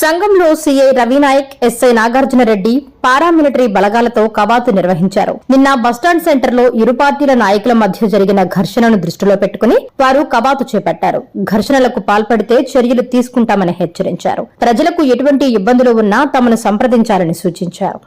సంఘంలో CI Ravinayak SI Nagarjuna Reddy paramilitary బలగాలతో కవాతు నిర్వహించారు. నిన్న బస్టాండ్ సెంటర్లో ఇరు పార్టీల నాయకుల మధ్య జరిగిన ఘర్షణను దృష్టిలో పెట్టుకుని వారు కవాతు చేపట్టారు. ఘర్షణలకు పాల్పడితే చర్యలు తీసుకుంటామని హెచ్చరించారు. ప్రజలకు ఎటువంటి ఇబ్బందులు ఉన్నా తమను సంప్రదించాలని సూచించారు.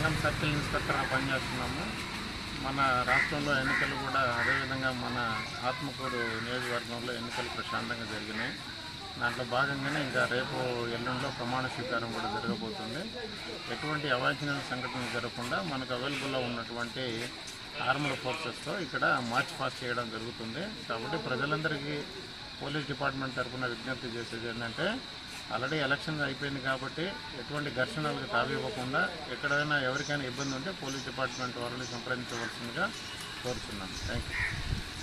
సంఘం సర్కిల్ ఇన్స్పెక్టర్గా పనిచేస్తున్నాము మన రాష్ట్రంలో ఎన్నికలు కూడా అదేవిధంగా మన ఆత్మకూరు నియోజకవర్గంలో ఎన్నికలు ప్రశాంతంగా జరిగినాయి. దాంట్లో భాగంగానే ఇంకా రేపు ఎల్లుండిలో ప్రమాణ స్వీకారం కూడా జరగబోతుంది. ఎటువంటి అవాంఛనీయ సంఘటనలు జరగకుండా మనకు అవైలబుల్లో ఉన్నటువంటి ఆర్మడ్ ఫోర్సెస్తో ఇక్కడ మార్చ్ పాస్ట్ చేయడం జరుగుతుంది. కాబట్టి ప్రజలందరికీ పోలీస్ డిపార్ట్మెంట్ తరఫున విజ్ఞప్తి చేసేది ఏంటంటే ఆల్రెడీ ఎలక్షన్ అయిపోయింది కాబట్టి ఎటువంటి ఘర్షణలకు తావివ్వకుండా ఎక్కడైనా ఎవరికైనా ఇబ్బంది ఉంటే పోలీస్ డిపార్ట్మెంట్ వారిని సంప్రదించవలసిందిగా కోరుతున్నాను థ్యాంక్ యూ